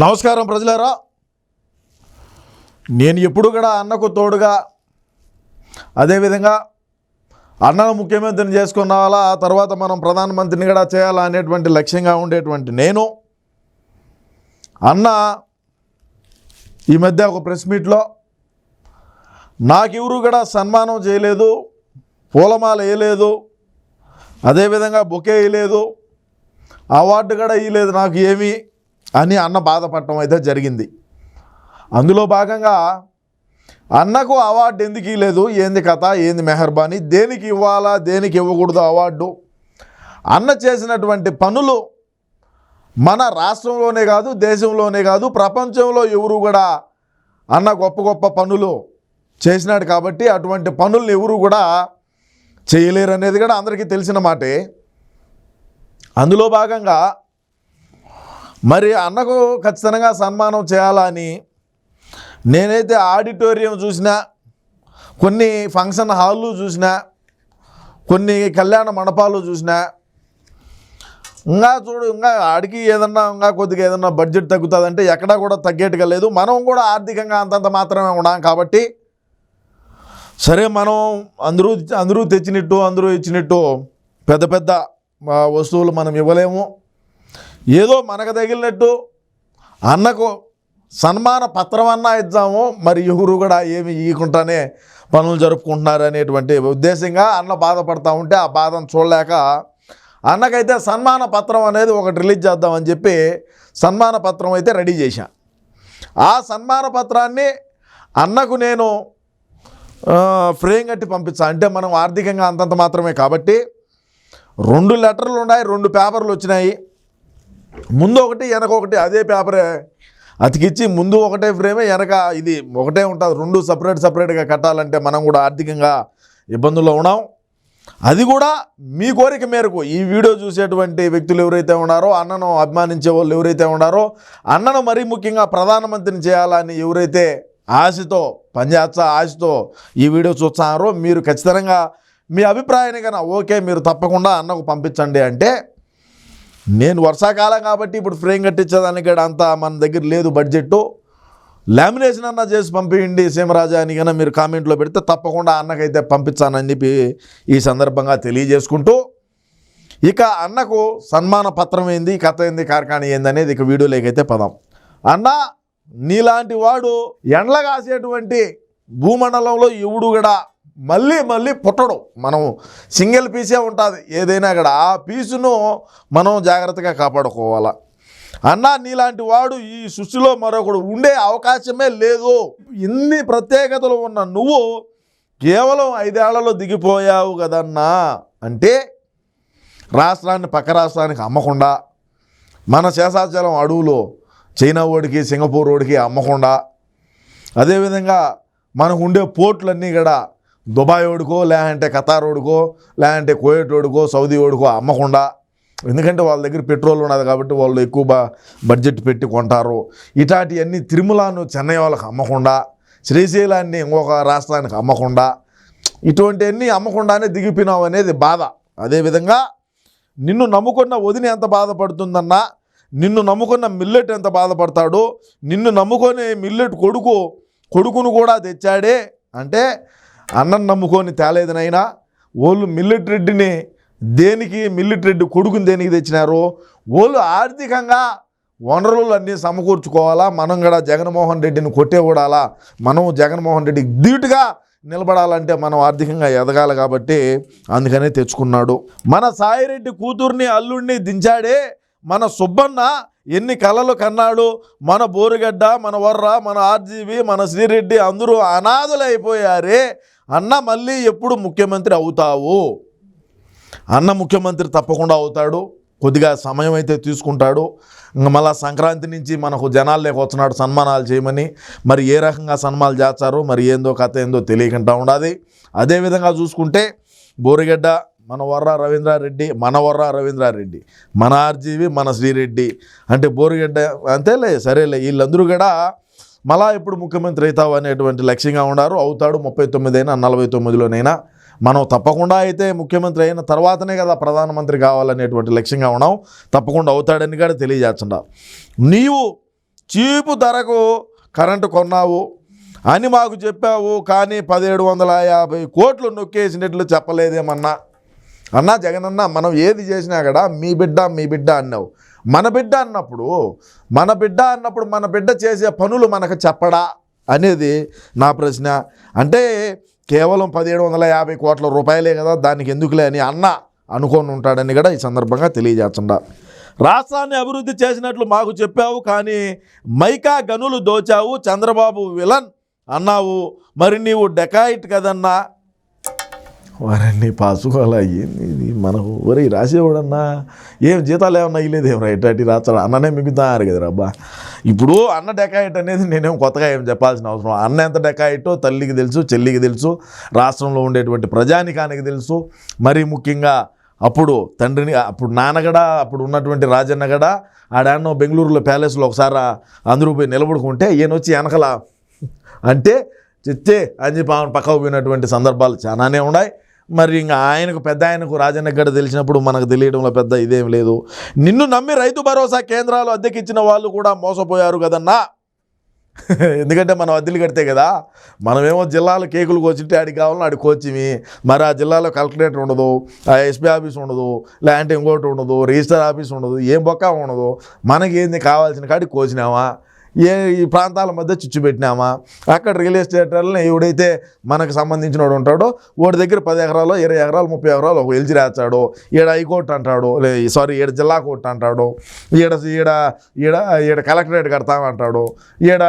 నమస్కారం ప్రజలారా. నేను ఎప్పుడు కూడా అన్నకు తోడుగా అదేవిధంగా అన్నను ముఖ్యమంత్రిని చేసుకున్న వాళ్ళ ఆ తర్వాత మనం ప్రధానమంత్రిని కూడా చేయాలా అనేటువంటి లక్ష్యంగా ఉండేటువంటి నేను అన్న ఈ మధ్య ఒక ప్రెస్ మీట్లో నాకెవరు కూడా సన్మానం చేయలేదు పూలమాల వేయలేదు అదేవిధంగా బొకే వేయలేదు అవార్డు కూడా ఇవ్వలేదు నాకు ఏమీ. అని అన్న బాధపడటం అయితే జరిగింది. అందులో భాగంగా అన్నకు అవార్డు ఎందుకు ఇవ్వలేదు? ఏంది కథ? ఏంది మెహర్బానీ? దేనికి ఇవ్వాలా? దేనికి ఇవ్వకూడదు అవార్డు? అన్న చేసినటువంటి పనులు మన రాష్ట్రంలోనే కాదు దేశంలోనే కాదు ప్రపంచంలో ఎవరు కూడా అన్న గొప్ప గొప్ప పనులు చేసినాడు కాబట్టి అటువంటి పనులను ఎవరు కూడా చేయలేరు అనేది కూడా అందరికీ తెలిసిన మాటే. అందులో భాగంగా మరి అన్నకు ఖచ్చితంగా సన్మానం చేయాలని నేనైతే ఆడిటోరియం చూసినా కొన్ని ఫంక్షన్ హాళ్ళు చూసినా కొన్ని కళ్యాణ మండపాలు చూసినా ఇంకా చూడు ఇంకా ఆడికి ఏదన్నా ఇంకా కొద్దిగా ఏదన్నా బడ్జెట్ తగ్గుతుందంటే ఎక్కడా కూడా తగ్గేట్టుగా లేదు. మనం కూడా ఆర్థికంగా అంతంత మాత్రమే ఉన్నాం కాబట్టి సరే మనం అందరూ అందరూ తెచ్చినట్టు అందరూ ఇచ్చినట్టు పెద్ద పెద్ద వస్తువులు మనం ఇవ్వలేము. ఏదో మనకు తగిలినట్టు అన్నకు సన్మాన పత్రం అన్నా ఇద్దాము మరి ఎవరు కూడా ఏమి ఇవ్వకుండానే పనులు జరుపుకుంటున్నారు అనేటువంటి ఉద్దేశంగా అన్న బాధపడతా ఉంటే ఆ బాధను చూడలేక అన్నకైతే సన్మాన పత్రం అనేది ఒకటి రిలీజ్ చేద్దామని చెప్పి సన్మాన పత్రం అయితే రెడీ చేశా. ఆ సన్మాన పత్రాన్ని అన్నకు నేను ఫ్రేమ్ కట్టి పంపించా అంటే మనం ఆర్థికంగా అంతంత మాత్రమే కాబట్టి రెండు లెటర్లు ఉన్నాయి రెండు పేపర్లు వచ్చినాయి. ముందు ఒకటి వెనక ఒకటి అదే పేపరే. అతికిచ్చి ముందు ఒకటే ఫ్రేమే వెనక ఇది ఒకటే ఉంటుంది. రెండు సపరేట్ సపరేట్గా కట్టాలంటే మనం కూడా ఆర్థికంగా ఇబ్బందుల్లో ఉన్నాం. అది కూడా మీ కోరిక మేరకు. ఈ వీడియో చూసేటువంటి వ్యక్తులు ఎవరైతే ఉన్నారో అన్నను అభిమానించే వాళ్ళు ఎవరైతే ఉన్నారో అన్నను మరీ ముఖ్యంగా ప్రధానమంత్రిని చేయాలని ఎవరైతే ఆశతో పనిచేస్తా ఆశతో ఈ వీడియో చూస్తున్నారో మీరు ఖచ్చితంగా మీ అభిప్రాయాన్ని కన్నా ఓకే మీరు తప్పకుండా అన్నకు పంపించండి అంటే నేను వర్షాకాలం కాబట్టి ఇప్పుడు ఫ్రేమ్ కట్టించేదానికి కూడా అంత మన దగ్గర లేదు బడ్జెట్ లామినేషన్ అన్న చేసి పంపించండి సీమరాజా అని కన్నా మీరు కామెంట్లో పెడితే తప్పకుండా అన్నకైతే పంపించానని చెప్పి ఈ సందర్భంగా తెలియజేసుకుంటూ. ఇక అన్నకు సన్మాన పత్రం ఏంది కథ ఏంది కార్ఖాన ఏంది అనేది ఇక వీడియోలోకైతే పదాం. అన్న నీలాంటి వాడు ఎండ్ల కాసేటువంటి భూమండలంలో ఎవడు కూడా మళ్ళీ మళ్ళీ పుట్టడు. మనం సింగిల్ పీసే ఉంటుంది. ఏదైనా కూడా ఆ పీసును మనం జాగ్రత్తగా కాపాడుకోవాలా. అన్న నీలాంటి వాడు ఈ సృష్టిలో మరొకడు ఉండే అవకాశమే లేదు. ఇన్ని ప్రత్యేకతలు ఉన్న నువ్వు కేవలం ఐదేళ్ళలో దిగిపోయావు కదన్నా. అంటే రాష్ట్రాన్ని పక్క రాష్ట్రానికి అమ్మకుండా మన శేషాచలం అడవులో చైనా ఓడికి సింగపూర్ ఓడికి అమ్మకుండా అదేవిధంగా మనకు ఉండే పోర్ట్లన్నీ కూడా దుబాయ్ ఓడుకో లేదంటే ఖతార్ ఓడుకో లేదంటే కోయట్ ఓడుకో సౌదీ ఓడుకో అమ్మకుండా. ఎందుకంటే వాళ్ళ దగ్గర పెట్రోల్ ఉన్నది కాబట్టి వాళ్ళు ఎక్కువ బడ్జెట్ పెట్టి కొంటారు. ఇటాటివన్నీ తిరుమలను చెన్నై వాళ్ళకి అమ్మకుండా శ్రీశైలాన్ని ఇంకొక రాష్ట్రానికి అమ్మకుండా. ఇటువంటివన్నీ అమ్మకుండానే దిగిపోయినావు అనేది బాధ. అదేవిధంగా నిన్ను నమ్ముకున్న వదిన ఎంత బాధపడుతుందన్నా నిన్ను నమ్ముకున్న మిల్లెట్ ఎంత బాధపడతాడో నిన్ను నమ్ముకునే మిల్లెట్ కొడుకు కొడుకును కూడా తెచ్చాడే. అంటే అన్నం నమ్ముకొని తేలేదనైనా వాళ్ళు మిల్లెట్ రెడ్డిని దేనికి మిల్లెట్ రెడ్డి కొడుకుని దేనికి తెచ్చినారు వాళ్ళు ఆర్థికంగా వనరులు అన్నీ సమకూర్చుకోవాలా మనం కూడా జగన్మోహన్ రెడ్డిని కొట్టేవడాలా మనం జగన్మోహన్ రెడ్డికి ధీటుగా నిలబడాలంటే మనం ఆర్థికంగా ఎదగాలి కాబట్టి అందుకనే తెచ్చుకున్నాడు. మన సాయిరెడ్డి కూతుర్ని అల్లుడిని దించాడే మన సుబ్బన్న ఎన్ని కళలు కన్నాడు మన బోరుగడ్డ మన వర్ర మన ఆర్జీవి మన శ్రీరెడ్డి అందరూ అనాథులైపోయారే అన్న మళ్ళీ ఎప్పుడు ముఖ్యమంత్రి అవుతావు? అన్న ముఖ్యమంత్రి తప్పకుండా అవుతాడు. కొద్దిగా సమయం అయితే తీసుకుంటాడు. ఇంకా మళ్ళా సంక్రాంతి నుంచి మనకు జనాల్లోకి లేక వచ్చినాడు సన్మానాలు చేయమని. మరి ఏ రకంగా సన్మానాలు చేస్తారో మరి ఏందో కథ ఏందో తెలియకుండా ఉండాలి. అదేవిధంగా చూసుకుంటే బోరిగడ్డ మన వర్ర రవీంద్రారెడ్డి మన వర్ర రవీంద్రారెడ్డి మన ఆర్జీవి మన శ్రీరెడ్డి. అంటే బోరిగడ్డ అంతేలే సరేలే వీళ్ళందరూ కూడా మళ్ళా ఎప్పుడు ముఖ్యమంత్రి అవుతావు అనేటువంటి లక్ష్యంగా ఉన్నారు. అవుతాడు ముప్పై తొమ్మిది అయినా నలభై తొమ్మిదిలోనైనా. మనం తప్పకుండా అయితే ముఖ్యమంత్రి అయిన తర్వాతనే కదా ప్రధానమంత్రి కావాలనేటువంటి లక్ష్యంగా ఉన్నాం తప్పకుండా అవుతాడని కూడా తెలియజేస్తుండ నీవు చీపు ధరకు కరెంటు కొన్నావు అని మాకు చెప్పావు కానీ పదిహేడు వందల యాభై కోట్లు నొక్కేసినట్లు చెప్పలేదేమన్నా? అన్నా జగనన్న మనం ఏది చేసినా కూడా మీ బిడ్డ మీ బిడ్డ అన్నావు. మన బిడ్డ అన్నప్పుడు మన బిడ్డ అన్నప్పుడు మన బిడ్డ చేసే పనులు మనకు చెప్పడా? అనేది నా ప్రశ్న. అంటే కేవలం పదిహేడు వందల యాభై కోట్ల రూపాయలే కదా దానికి ఎందుకులే అని అన్న అనుకొని ఉంటాడని కూడా ఈ సందర్భంగా తెలియజేస్తుండ రాష్ట్రాన్ని అభివృద్ధి చేసినట్లు మాకు చెప్పావు కానీ మైకా గనులు దోచావు చంద్రబాబు విలన్ అన్నావు. మరి నీవు డెకాయిట్ కదన్నా? వారన్నీ పాసుకోవాలా ఏంది ఇది మనకు ఒరే రాసేవాడన్నా ఏం జీతాలు ఏమన్నా ఇయ్యలేదు ఏం రాస్తాడు అన్ననే మిగుతారు కదా అబ్బా. ఇప్పుడు అన్న డెకాయిట్ అనేది నేనేం కొత్తగా ఏం చెప్పాల్సిన అవసరం అన్న ఎంత డెకాయిటో తల్లికి తెలుసు చెల్లికి తెలుసు రాష్ట్రంలో ఉండేటువంటి ప్రజానికానికి తెలుసు. మరీ ముఖ్యంగా అప్పుడు తండ్రిని అప్పుడు నాన్నగడ అప్పుడు ఉన్నటువంటి రాజన్నగడ ఆడాన్నో బెంగళూరులో ప్యాలెస్లో ఒకసారి అందరూ పోయి నిలబడుకుంటే ఈయన వచ్చి వెనకల అంటే చిచ్చే అని చెప్పి ఆమెను పక్కకు పోయినటువంటి సందర్భాలు చాలానే ఉన్నాయి. మరి ఇంకా ఆయనకు పెద్ద ఆయనకు రాజన్న గడ్డ తెలిసినప్పుడు మనకు తెలియడంలో పెద్ద ఇదేం లేదు. నిన్ను నమ్మి రైతు భరోసా కేంద్రాలు అద్దెకిచ్చిన వాళ్ళు కూడా మోసపోయారు కదన్నా. ఎందుకంటే మనం అద్దెలు కడితే కదా మనమేమో జిల్లాలో కేకులు కోచింటే ఆడికి కావాలని ఆడికి కోచిమి మరి ఆ జిల్లాలో కలెక్టరేటర్ ఉండదు ఆ ఎస్పీ ఆఫీస్ ఉండదు లేదంటే ఇంకోటి ఉండదు రిజిస్టర్ ఆఫీస్ ఉండదు ఏం బొక్క ఉండదు మనకి ఏంది కావాల్సిన కాడికి కోచినావా ఏ ఈ ప్రాంతాల మధ్య చిచ్చు పెట్టినామా? అక్కడ రియల్ ఎస్టేటర్లని ఎవడైతే మనకు సంబంధించిన వాడు ఉంటాడో వాడి దగ్గర పది ఎకరాలు ఇరవై ఎకరాలు ముప్పై ఎకరాలు ఒక ఎల్జీ రాస్తాడు. ఈడ హైకోర్టు అంటాడు సారీ ఈడ జిల్లా కోర్టు అంటాడు. ఈడ ఈడ ఈడ ఈడ కలెక్టరేట్ కడతామంటాడు ఈడ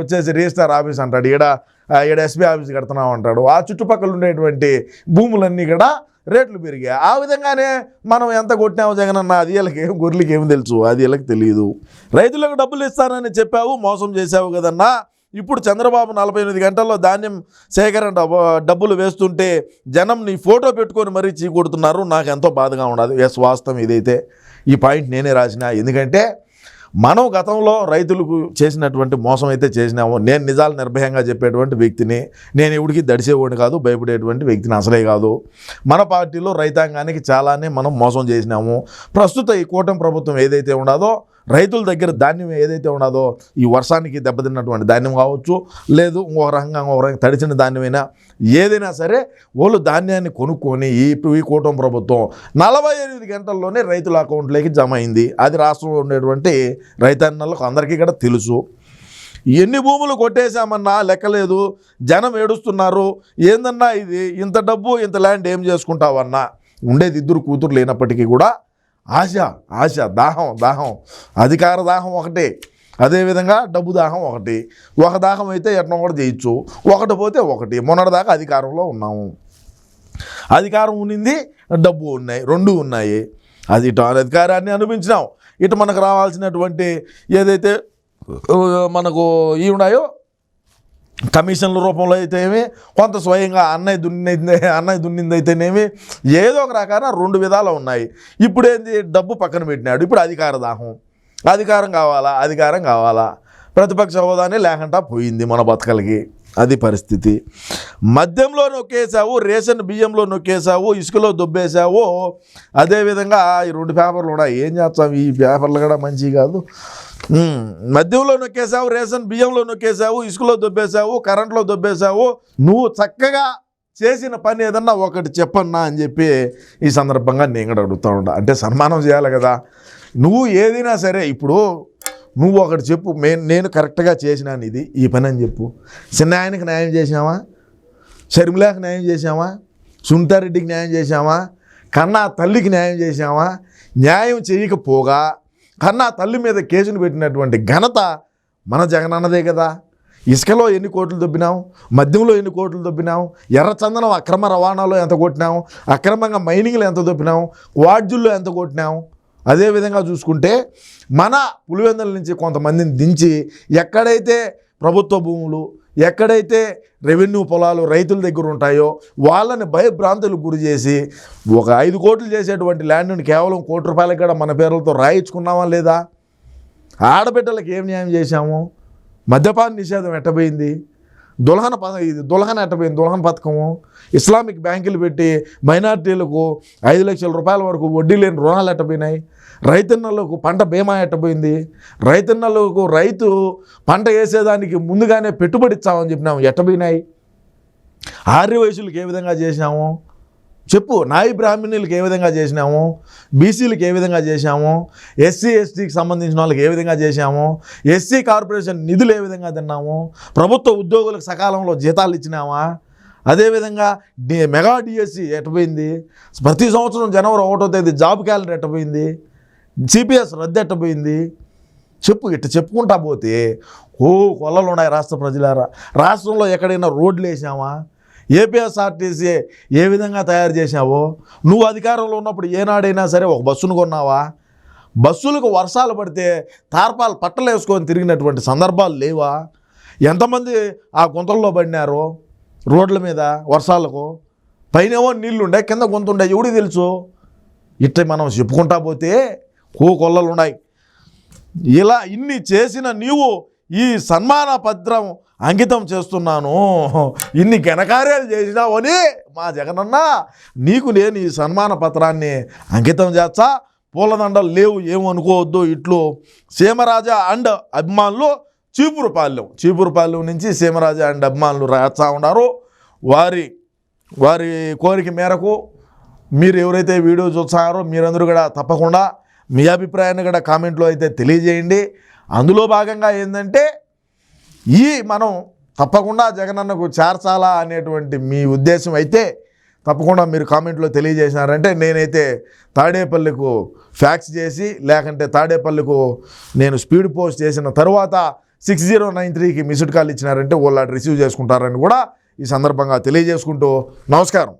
వచ్చేసి రిజిస్టర్ ఆఫీస్ అంటాడు. ఈడ ఈడ ఎస్బీ ఆఫీస్ కడుతున్నాం అంటాడు. ఆ చుట్టుపక్కల ఉండేటువంటి భూములన్నీ కూడా రేట్లు పెరిగాయి. ఆ విధంగానే మనం ఎంత కొట్టినామో జగనన్న అది వీళ్ళకి ఏం గొర్రెలకి ఏమి తెలుసు అది వీళ్ళకి తెలియదు రైతులకు డబ్బులు ఇస్తానని చెప్పావు మోసం చేసావు కదన్నా. ఇప్పుడు చంద్రబాబు నలభై ఎనిమిది గంటల్లో ధాన్యం సేకరణ డబ్బు డబ్బులు వేస్తుంటే జనం నీ ఫోటో పెట్టుకొని మరీ చీకొడుతున్నారు. నాకు ఎంతో బాధగా ఉండదు ఎస్ వాస్తవం ఇదైతే ఈ పాయింట్ నేనే రాసిన. ఎందుకంటే మనం గతంలో రైతులకు చేసినటువంటి మోసం అయితే చేసినాము నేను నిజాలు నిర్భయంగా చెప్పేటువంటి వ్యక్తిని నేను ఎవడికి దడిసేవాడిని కాదు భయపడేటువంటి వ్యక్తిని అసలే కాదు. మన పార్టీలో రైతాంగానికి చాలానే మనం మోసం చేసినాము. ప్రస్తుత ఈ కూటమి ప్రభుత్వం ఏదైతే ఉండదో రైతుల దగ్గర ధాన్యం ఏదైతే ఉన్నదో ఈ వర్షానికి దెబ్బతిన్నటువంటి ధాన్యం కావచ్చు లేదు ఇంకొక రకంగా ఇంకొక రకంగా తడిచిన ధాన్యమైనా ఏదైనా సరే వాళ్ళు ధాన్యాన్ని కొనుక్కొని ఈ ఈ కూటమి ప్రభుత్వం నలభై ఎనిమిది గంటల్లోనే రైతుల అకౌంట్లోకి జమ అయింది. అది రాష్ట్రంలో ఉండేటువంటి రైతన్నలకు అందరికీ కూడా తెలుసు. ఎన్ని భూములు కొట్టేశామన్నా లెక్కలేదు జనం ఏడుస్తున్నారు ఏందన్నా ఇది? ఇంత డబ్బు ఇంత ల్యాండ్ ఏం చేసుకుంటావన్నా? ఉండేది ఇద్దరు కూతురు లేనప్పటికీ కూడా ఆశ ఆశ దాహం దాహం. అధికార దాహం ఒకటే. అదేవిధంగా డబ్బు దాహం ఒకటి. ఒక దాహం అయితే ఎట్లా కూడా చేయొచ్చు. ఒకటి పోతే ఒకటి. మొన్నటిదాకా అధికారంలో ఉన్నాము. అధికారం ఉన్నింది డబ్బు ఉన్నాయి రెండు ఉన్నాయి. అది ఇటు అధికారాన్ని అనిపించినాం ఇటు మనకు రావాల్సినటువంటి ఏదైతే మనకు ఇవి ఉన్నాయో కమిషన్ల రూపంలో అయితేనేమి కొంత స్వయంగా అన్నయ్య దున్నింది అన్నయ్య దున్నింది అయితేనేమి ఏదో ఒక రకాన రెండు విధాలు ఉన్నాయి. ఇప్పుడు ఏంది? డబ్బు పక్కన పెట్టినాడు. ఇప్పుడు అధికార దాహం. అధికారం కావాలా? అధికారం కావాలా? ప్రతిపక్ష హోదానే లేకుండా పోయింది మన బతకలకి. అది పరిస్థితి. మద్యంలో నొక్కేసావు రేషన్ బియ్యంలో నొక్కేసావు ఇసుకలో దుబ్బేసావు అదేవిధంగా ఈ రెండు పేపర్లు ఉన్నాయి. ఏం చేస్తాం? ఈ పేపర్లు కూడా మంచివి కాదు. మద్యంలో నొక్కేసావు రేషన్ బియ్యంలో నొక్కేసావు ఇసుకలో దొబ్బేశావు కరెంట్లో దొబ్బేశావు. నువ్వు చక్కగా చేసిన పని ఏదన్నా ఒకటి చెప్పన్నా అని చెప్పి ఈ సందర్భంగా నేను కూడా అడుగుతా ఉంటా అంటే సన్మానం చేయాలి కదా. నువ్వు ఏదైనా సరే ఇప్పుడు నువ్వు ఒకటి చెప్పు. మే నేను కరెక్ట్గా చేసినాను ఇది ఈ పని అని చెప్పు. చిన్న ఆయనకి న్యాయం చేసావా షర్మిలాకి న్యాయం చేసావా సునీతారెడ్డికి న్యాయం చేసావా కన్నా తల్లికి న్యాయం చేసావా న్యాయం చేయకపోగా కన్నా తల్లి మీద కేసును పెట్టినటువంటి ఘనత మన జగనన్నదే కదా. ఇసుకలో ఎన్ని కోట్లు దొబ్బినాం మద్యంలో ఎన్ని కోట్లు దొబ్బినాం ఎర్రచందనం అక్రమ రవాణాలో ఎంత కొట్టినాం అక్రమంగా మైనింగ్లో ఎంత దొబ్బినాం వాడ్జుల్లో ఎంత కొట్టినాం అదేవిధంగా చూసుకుంటే మన పులివెందుల నుంచి కొంతమందిని దించి ఎక్కడైతే ప్రభుత్వ భూములు ఎక్కడైతే రెవెన్యూ పొలాలు రైతుల దగ్గర ఉంటాయో వాళ్ళని భయభ్రాంతులకు గురి చేసి ఒక ఐదు కోట్లు చేసేటువంటి ల్యాండ్ని కేవలం కోటి రూపాయలకి కూడా మన పేర్లతో రాయించుకున్నామా లేదా? ఆడబిడ్డలకు ఏం న్యాయం చేశాము? మద్యపాన నిషేధం ఎట్టబోయింది? దులహన పథ ఇది దులహన ఎట్టపోయింది దులహన పథకము? ఇస్లామిక్ బ్యాంకులు పెట్టి మైనార్టీలకు ఐదు లక్షల రూపాయల వరకు వడ్డీ లేని రుణాలు ఎట్టపోయినాయి రైతన్నలకు పంట బీమా ఎట్టపోయింది రైతన్నలకు రైతు పంట వేసేదానికి ముందుగానే పెట్టుబడి ఇచ్చామని చెప్పినాము. ఎట్టపోయినాయి ఆర్య వయసులకు ఏ విధంగా చేసినాము? చెప్పు. నాయి బ్రాహ్మణులకు ఏ విధంగా చేసినాము? బీసీలకు ఏ విధంగా చేశాము ఎస్సీ ఎస్టీకి సంబంధించిన వాళ్ళకి ఏ విధంగా చేశాము ఎస్సీ కార్పొరేషన్ నిధులు ఏ విధంగా తిన్నాము? ప్రభుత్వ ఉద్యోగులకు సకాలంలో జీతాలు ఇచ్చినామా? అదేవిధంగా మెగా డిఎస్సి ఎట్టపోయింది ప్రతి సంవత్సరం జనవరి ఒకటో తేదీ జాబ్ క్యాలెండర్ ఎట్టపోయింది జిపిఎస్ రద్దెట్టబోయింది చెప్పు ఇట్ట చెప్పుకుంటా పోతే ఓ కొల్లలు ఉన్నాయి రాష్ట్ర ప్రజలారా. రాష్ట్రంలో ఎక్కడైనా రోడ్లు వేసామా ఏపీఎస్ఆర్టీసీ ఏ విధంగా తయారు చేసావో నువ్వు అధికారంలో ఉన్నప్పుడు ఏనాడైనా సరే ఒక బస్సును కొన్నావా? బస్సులకు వర్షాలు పడితే తార్పాలు పట్టలు వేసుకొని తిరిగినటువంటి సందర్భాలు లేవా? ఎంతమంది ఆ గుంతల్లో పడినారు రోడ్ల మీద వర్షాలకు? పైనేమో నీళ్ళుండే కింద గుంతుండే ఎవడికి తెలుసు? ఇట్ట మనం చెప్పుకుంటా పోతే కోకొల్లలు ఉన్నాయి ఇలా ఇన్ని చేసిన నీవు ఈ సన్మాన పత్రం అంకితం చేస్తున్నాను. ఇన్ని ఘనకార్యాలు చేసినావని మా జగనన్న నీకు నేను ఈ సన్మాన పత్రాన్ని అంకితం చేస్తా. పూలదండలు లేవు ఏమనుకోవద్దు ఇట్లు సీమరాజా అండ్ అభిమానులు చీపురుపాలెం చీపురుపాలెం నుంచి సీమరాజా అండ్ అభిమానులు రాస్తా ఉన్నారు. వారి వారి కోరిక మేరకు మీరు ఎవరైతే వీడియో చూస్తున్నారో మీరందరూ కూడా తప్పకుండా మీ అభిప్రాయాన్ని కూడా కామెంట్లో అయితే తెలియజేయండి. అందులో భాగంగా ఏంటంటే ఈ మనం తప్పకుండా జగనన్నకు చేర్చాలా అనేటువంటి మీ ఉద్దేశం అయితే తప్పకుండా మీరు కామెంట్లో తెలియజేసినారంటే నేనైతే తాడేపల్లికు ఫ్యాక్స్ చేసి లేకంటే తాడేపల్లికు నేను స్పీడ్ పోస్ట్ చేసిన తర్వాత సిక్స్ జీరో నైన్ త్రీకి మిస్డ్ కాల్ ఇచ్చినారంటే వాళ్ళు రిసీవ్ చేసుకుంటారని కూడా ఈ సందర్భంగా తెలియజేసుకుంటూ నమస్కారం.